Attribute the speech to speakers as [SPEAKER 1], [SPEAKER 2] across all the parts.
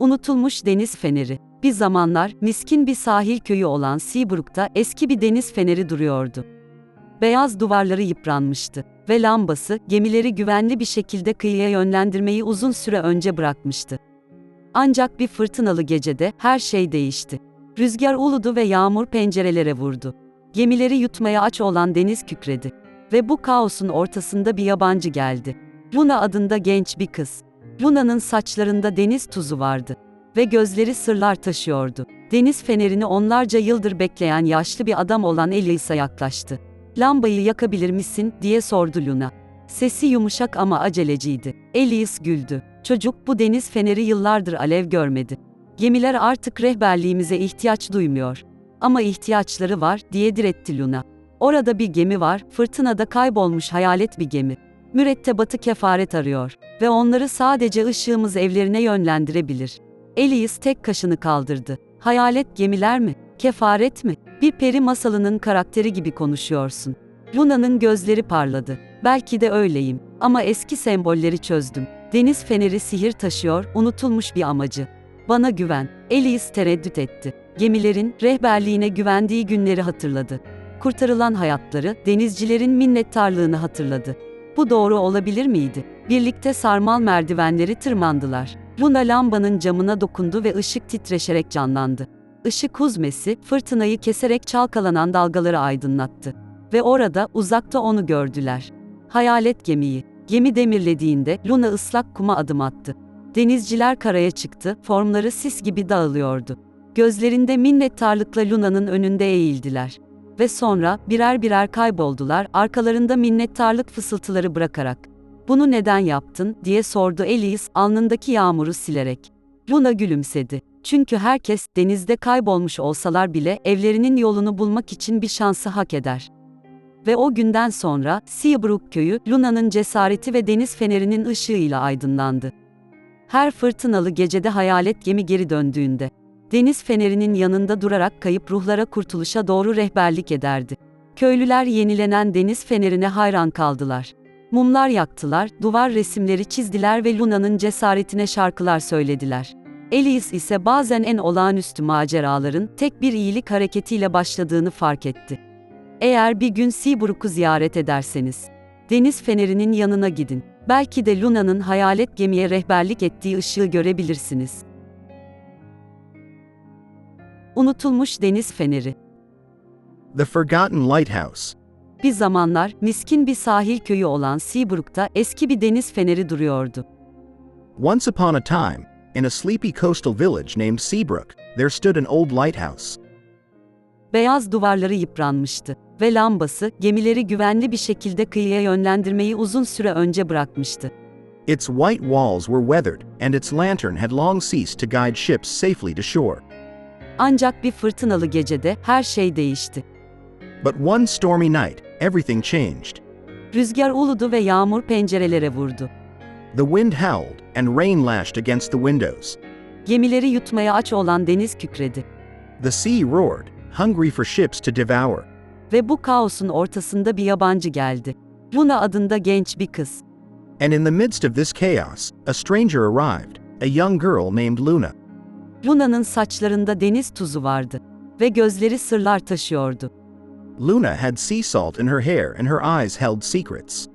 [SPEAKER 1] Unutulmuş deniz feneri. Bir zamanlar miskin bir sahil köyü olan Seabrook'ta eski bir deniz feneri duruyordu. Beyaz duvarları yıpranmıştı ve lambası gemileri güvenli bir şekilde kıyıya yönlendirmeyi uzun süre önce bırakmıştı. Ancak bir fırtınalı gecede her şey değişti. Rüzgar uludu ve yağmur pencerelere vurdu. Gemileri yutmaya aç olan deniz kükredi. Ve bu kaosun ortasında bir yabancı geldi. Luna adında genç bir kız. Luna'nın saçlarında deniz tuzu vardı ve gözleri sırlar taşıyordu. Deniz fenerini onlarca yıldır bekleyen yaşlı bir adam olan Elias'a yaklaştı. "Lambayı yakabilir misin?" diye sordu Luna. Sesi yumuşak ama aceleciydi. Elias güldü. "Çocuk, bu deniz feneri yıllardır alev görmedi. Gemiler artık rehberliğimize ihtiyaç duymuyor. Ama ihtiyaçları var." diye diretti Luna. Orada bir gemi var, fırtınada kaybolmuş hayalet bir gemi. Mürettebatı kefaret arıyor ve onları sadece ışığımız evlerine yönlendirebilir. Elias tek kaşını kaldırdı. Hayalet gemiler mi? Kefaret mi? Bir peri masalının karakteri gibi konuşuyorsun. Luna'nın gözleri parladı. Belki de öyleyim ama eski sembolleri çözdüm. Deniz feneri sihir taşıyor, unutulmuş bir amacı. Bana güven. Elias tereddüt etti. Gemilerin rehberliğine güvendiği günleri hatırladı. Kurtarılan hayatları, denizcilerin minnettarlığını hatırladı. Bu doğru olabilir miydi? Birlikte sarmal merdivenleri tırmandılar. Luna lambanın camına dokundu ve ışık titreşerek canlandı. Işık huzmesi, fırtınayı keserek çalkalanan dalgaları aydınlattı. Ve orada, uzakta onu gördüler. Hayalet gemiyi. Gemi demirlediğinde, Luna ıslak kuma adım attı. Denizciler karaya çıktı, formları sis gibi dağılıyordu. Gözlerinde minnettarlıkla Luna'nın önünde eğildiler. Ve sonra, birer birer kayboldular, arkalarında minnettarlık fısıltıları bırakarak. Bunu neden yaptın, diye sordu Elias, alnındaki yağmuru silerek. Luna gülümsedi. Çünkü herkes, denizde kaybolmuş olsalar bile, evlerinin yolunu bulmak için bir şansı hak eder. Ve o günden sonra, Seabrook köyü, Luna'nın cesareti ve deniz fenerinin ışığıyla aydınlandı. Her fırtınalı gecede hayalet gemi geri döndüğünde, deniz fenerinin yanında durarak kayıp ruhlara kurtuluşa doğru rehberlik ederdi. Köylüler yenilenen deniz fenerine hayran kaldılar. Mumlar yaktılar, duvar resimleri çizdiler ve Luna'nın cesaretine şarkılar söylediler. Elias ise bazen en olağanüstü maceraların tek bir iyilik hareketiyle başladığını fark etti. Eğer bir gün Seabrook'u ziyaret ederseniz, deniz fenerinin yanına gidin. Belki de Luna'nın hayalet gemiye rehberlik ettiği ışığı görebilirsiniz. Unutulmuş deniz feneri.
[SPEAKER 2] The Forgotten Lighthouse.
[SPEAKER 1] Bir zamanlar miskin bir sahil köyü olan Seabrook'ta eski bir deniz feneri duruyordu.
[SPEAKER 2] Once upon a time, in a sleepy coastal village named Seabrook, there stood an old lighthouse.
[SPEAKER 1] Beyaz duvarları yıpranmıştı ve lambası gemileri güvenli bir şekilde kıyıya yönlendirmeyi uzun süre önce bırakmıştı.
[SPEAKER 2] Its white walls were weathered, and its lantern had long ceased to guide ships safely to shore.
[SPEAKER 1] Ancak bir fırtınalı gecede her şey değişti.
[SPEAKER 2] But one stormy night, everything changed.
[SPEAKER 1] Rüzgar uludu ve yağmur pencerelere vurdu.
[SPEAKER 2] The wind howled, and rain lashed against the windows.
[SPEAKER 1] Gemileri yutmaya aç olan deniz kükredi.
[SPEAKER 2] The sea roared, hungry for ships to devour.
[SPEAKER 1] Ve bu kaosun ortasında bir yabancı geldi. Luna adında genç bir kız.
[SPEAKER 2] And in the midst of this chaos, a stranger arrived, a young girl named Luna.
[SPEAKER 1] Luna'nın saçlarında deniz tuzu vardı ve gözleri sırlar taşıyordu.
[SPEAKER 2] Luna had sea salt in her hair and her eyes held secrets.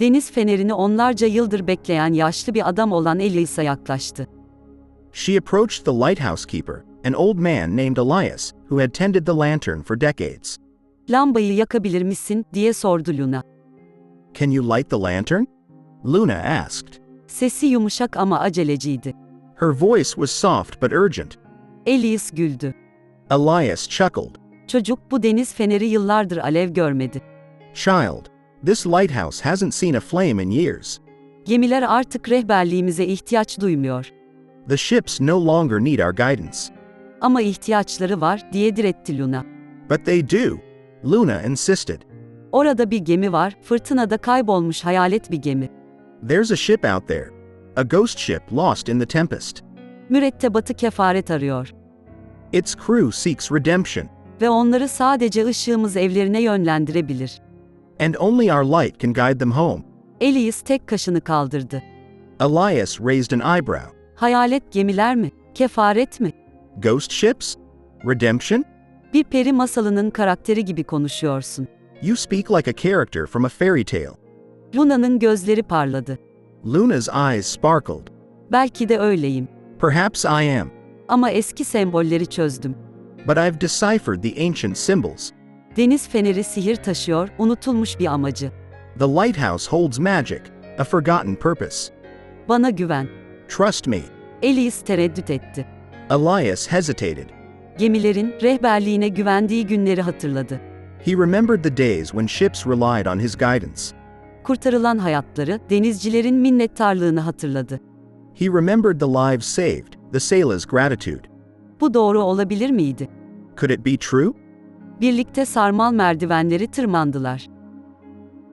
[SPEAKER 1] Deniz fenerini onlarca yıldır bekleyen yaşlı bir adam olan Elias'a yaklaştı.
[SPEAKER 2] She approached the lighthouse keeper, an old man named Elias, who had tended the lantern for decades.
[SPEAKER 1] Lambayı yakabilir misin diye sordu Luna.
[SPEAKER 2] Can you light the lantern? Luna asked.
[SPEAKER 1] Sesi yumuşak ama aceleciydi.
[SPEAKER 2] Her voice was soft but urgent.
[SPEAKER 1] Elias güldü.
[SPEAKER 2] Elias chuckled.
[SPEAKER 1] Çocuk bu deniz feneri yıllardır alev görmedi.
[SPEAKER 2] Child, this lighthouse hasn't seen a flame in years.
[SPEAKER 1] Gemiler artık rehberliğimize ihtiyaç duymuyor.
[SPEAKER 2] The ships no longer need our guidance.
[SPEAKER 1] Ama ihtiyaçları var diye diretti Luna.
[SPEAKER 2] But they do, Luna insisted.
[SPEAKER 1] Orada bir gemi var, fırtınada kaybolmuş hayalet bir gemi.
[SPEAKER 2] There's a ship out there. A ghost ship lost in the tempest.
[SPEAKER 1] Mürettebatı kefaret arıyor.
[SPEAKER 2] Its crew seeks redemption,
[SPEAKER 1] Ve onları sadece ışığımız evlerine yönlendirebilir.
[SPEAKER 2] and only our light can guide them home.
[SPEAKER 1] Elias tek kaşını kaldırdı.
[SPEAKER 2] Elias raised an eyebrow.
[SPEAKER 1] Hayalet gemiler mi? Kefaret mi?
[SPEAKER 2] Ghost ships? Redemption?
[SPEAKER 1] Bir peri masalının karakteri gibi konuşuyorsun.
[SPEAKER 2] You speak like a character from a fairy tale.
[SPEAKER 1] Luna'nın gözleri parladı.
[SPEAKER 2] Luna's eyes sparkled.
[SPEAKER 1] Belki de öyleyim.
[SPEAKER 2] Perhaps I am.
[SPEAKER 1] Ama eski sembolleri çözdüm.
[SPEAKER 2] But I've deciphered the ancient symbols.
[SPEAKER 1] Deniz feneri sihir taşıyor, unutulmuş bir amacı.
[SPEAKER 2] The lighthouse holds magic, a forgotten purpose.
[SPEAKER 1] Bana güven.
[SPEAKER 2] Trust me.
[SPEAKER 1] Elias tereddüt etti.
[SPEAKER 2] Elias hesitated.
[SPEAKER 1] Gemilerin rehberliğine güvendiği günleri hatırladı.
[SPEAKER 2] He remembered the days when ships relied on his guidance.
[SPEAKER 1] Kurtarılan hayatları, denizcilerin minnettarlığını hatırladı.
[SPEAKER 2] He remembered the lives saved, the sailors' gratitude.
[SPEAKER 1] Bu doğru olabilir miydi?
[SPEAKER 2] Could it be true?
[SPEAKER 1] Birlikte sarmal merdivenleri tırmandılar.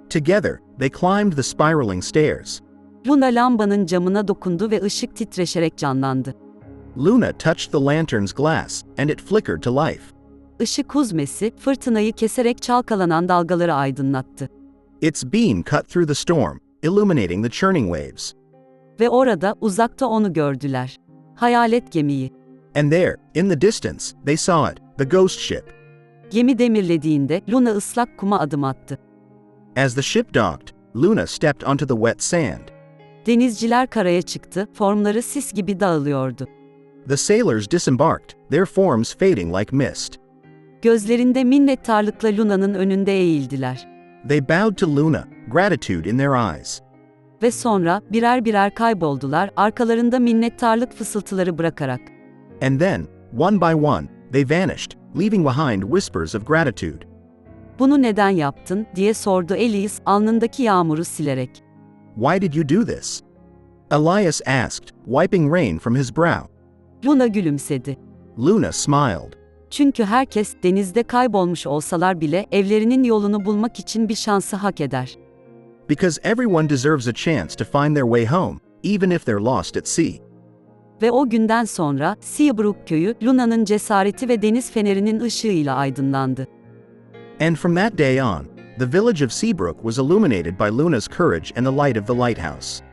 [SPEAKER 2] Together, they climbed the spiraling stairs.
[SPEAKER 1] Luna lambanın camına dokundu ve ışık titreşerek canlandı.
[SPEAKER 2] Luna touched the lantern's glass, and it flickered to life.
[SPEAKER 1] Işık huzmesi, fırtınayı keserek çalkalanan dalgaları aydınlattı.
[SPEAKER 2] Its beam cut through the storm, illuminating the churning waves.
[SPEAKER 1] Ve orada, uzakta onu gördüler. Hayalet gemiyi.
[SPEAKER 2] And there, in the distance, they saw it, the ghost ship.
[SPEAKER 1] Gemi demirlediğinde, Luna ıslak kuma adım attı.
[SPEAKER 2] As the ship docked, Luna stepped onto the wet sand.
[SPEAKER 1] Denizciler karaya çıktı, formları sis gibi dağılıyordu.
[SPEAKER 2] The sailors disembarked, their forms fading like mist.
[SPEAKER 1] Gözlerinde minnettarlıkla Luna'nın önünde eğildiler.
[SPEAKER 2] They bowed to Luna, gratitude in their eyes.
[SPEAKER 1] Ve sonra, birer birer kayboldular, arkalarında minnettarlık fısıltıları bırakarak.
[SPEAKER 2] And then, one by one, they vanished, leaving behind whispers of gratitude.
[SPEAKER 1] Bunu neden yaptın, diye sordu Elias, alnındaki yağmuru silerek.
[SPEAKER 2] Why did you do this? Elias asked, wiping rain from his brow.
[SPEAKER 1] Luna gülümsedi.
[SPEAKER 2] Luna smiled.
[SPEAKER 1] Çünkü herkes, denizde kaybolmuş olsalar bile, evlerinin yolunu bulmak için bir şansı hak eder.
[SPEAKER 2] Because everyone deserves a chance to find their way home, even if they're lost at sea.
[SPEAKER 1] Ve o günden sonra, Seabrook köyü, Luna'nın cesareti ve deniz fenerinin ışığıyla aydınlandı.
[SPEAKER 2] And from that day on, the village of Seabrook was illuminated by Luna's courage and the light of the lighthouse.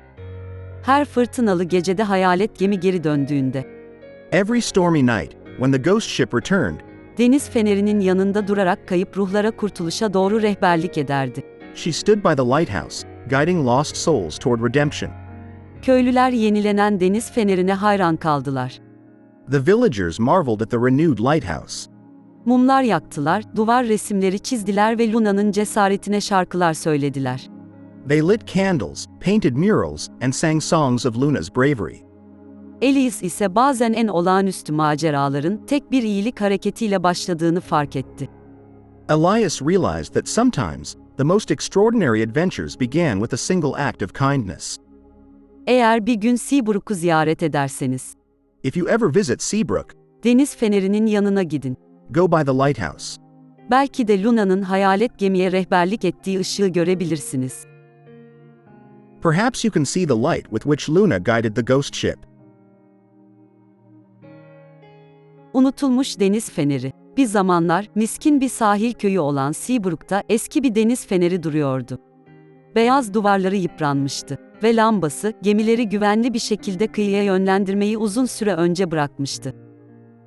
[SPEAKER 1] Her fırtınalı gecede hayalet gemi geri döndüğünde,
[SPEAKER 2] Every stormy night, when the ghost ship returned,
[SPEAKER 1] deniz fenerinin yanında durarak kayıp ruhlara kurtuluşa doğru rehberlik ederdi.
[SPEAKER 2] she stood by the lighthouse, guiding lost souls toward redemption.
[SPEAKER 1] Köylüler yenilenen deniz fenerine hayran kaldılar.
[SPEAKER 2] The villagers marveled at the renewed lighthouse.
[SPEAKER 1] Mumlar yaktılar, duvar resimleri çizdiler ve Luna'nın cesaretine şarkılar söylediler.
[SPEAKER 2] They lit candles, painted murals, and sang songs of Luna's bravery.
[SPEAKER 1] Elias ise bazen en olağanüstü maceraların tek bir iyilik hareketiyle başladığını fark etti.
[SPEAKER 2] Elias realized that sometimes, the most extraordinary adventures began with a single act of kindness.
[SPEAKER 1] Eğer bir gün Seabrook'u ziyaret ederseniz,
[SPEAKER 2] If you ever visit Seabrook,
[SPEAKER 1] deniz fenerinin yanına gidin.
[SPEAKER 2] go by the lighthouse.
[SPEAKER 1] Belki de Luna'nın hayalet gemiye rehberlik ettiği ışığı görebilirsiniz.
[SPEAKER 2] Perhaps you can see the light with which Luna guided the ghost ship.
[SPEAKER 1] Unutulmuş deniz feneri. Bir zamanlar miskin bir sahil köyü olan Seabrook'ta eski bir deniz feneri duruyordu. Beyaz duvarları yıpranmıştı ve lambası gemileri güvenli bir şekilde kıyıya yönlendirmeyi uzun süre önce bırakmıştı.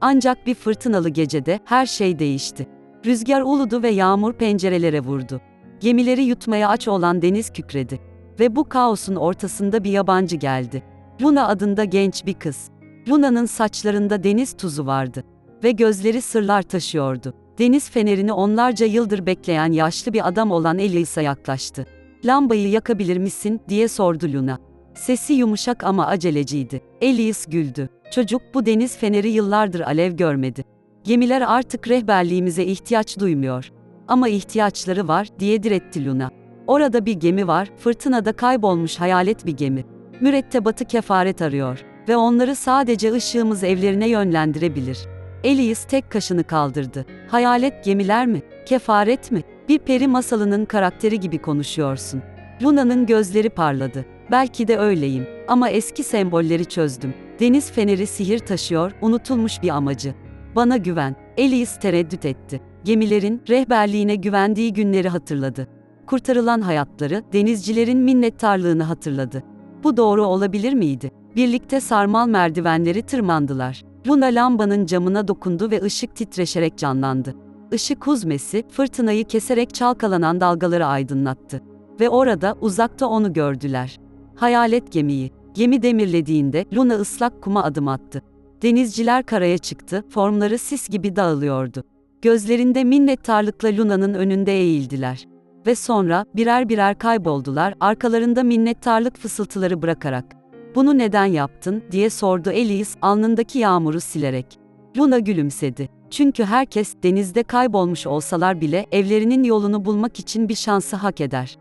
[SPEAKER 1] Ancak bir fırtınalı gecede her şey değişti. Rüzgar uludu ve yağmur pencerelere vurdu. Gemileri yutmaya aç olan deniz kükredi. Ve bu kaosun ortasında bir yabancı geldi. Luna adında genç bir kız. Luna'nın saçlarında deniz tuzu vardı ve gözleri sırlar taşıyordu. Deniz fenerini onlarca yıldır bekleyen yaşlı bir adam olan Elias'a yaklaştı. "Lambayı yakabilir misin?" diye sordu Luna. Sesi yumuşak ama aceleciydi. Elias güldü. "Çocuk, bu deniz feneri yıllardır alev görmedi. Gemiler artık rehberliğimize ihtiyaç duymuyor. Ama ihtiyaçları var." diye diretti Luna. Orada bir gemi var, fırtınada kaybolmuş hayalet bir gemi. Mürettebatı kefaret arıyor ve onları sadece ışığımız evlerine yönlendirebilir. Elias tek kaşını kaldırdı. Hayalet gemiler mi? Kefaret mi? Bir peri masalının karakteri gibi konuşuyorsun. Luna'nın gözleri parladı. Belki de öyleyim. Ama eski sembolleri çözdüm. Deniz feneri sihir taşıyor, unutulmuş bir amacı. Bana güven. Elias tereddüt etti. Gemilerin rehberliğine güvendiği günleri hatırladı. Kurtarılan hayatları, denizcilerin minnettarlığını hatırladı. Bu doğru olabilir miydi? Birlikte sarmal merdivenleri tırmandılar. Luna lambanın camına dokundu ve ışık titreşerek canlandı. Işık huzmesi, fırtınayı keserek çalkalanan dalgaları aydınlattı. Ve orada, uzakta onu gördüler. Hayalet gemiyi. Gemi demirlediğinde, Luna ıslak kuma adım attı. Denizciler karaya çıktı, formları sis gibi dağılıyordu. Gözlerinde minnettarlıkla Luna'nın önünde eğildiler. Ve sonra, birer birer kayboldular, arkalarında minnettarlık fısıltıları bırakarak. Bunu neden yaptın, diye sordu Elise, alnındaki yağmuru silerek. Luna gülümsedi. Çünkü herkes, denizde kaybolmuş olsalar bile, evlerinin yolunu bulmak için bir şansı hak eder.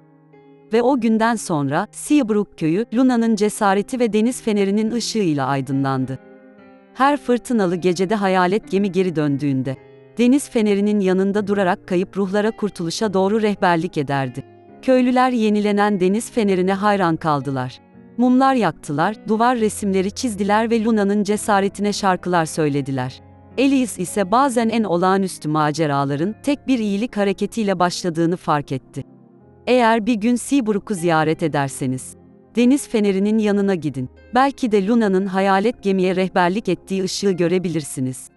[SPEAKER 1] Ve o günden sonra, Seabrook köyü, Luna'nın cesareti ve deniz fenerinin ışığıyla aydınlandı. Her fırtınalı gecede hayalet gemi geri döndüğünde, deniz fenerinin yanında durarak kayıp ruhlara kurtuluşa doğru rehberlik ederdi. Köylüler yenilenen deniz fenerine hayran kaldılar. Mumlar yaktılar, duvar resimleri çizdiler ve Luna'nın cesaretine şarkılar söylediler. Elise ise bazen en olağanüstü maceraların tek bir iyilik hareketiyle başladığını fark etti. Eğer bir gün Seabrook'u ziyaret ederseniz, deniz fenerinin yanına gidin. Belki de Luna'nın hayalet gemiye rehberlik ettiği ışığı görebilirsiniz.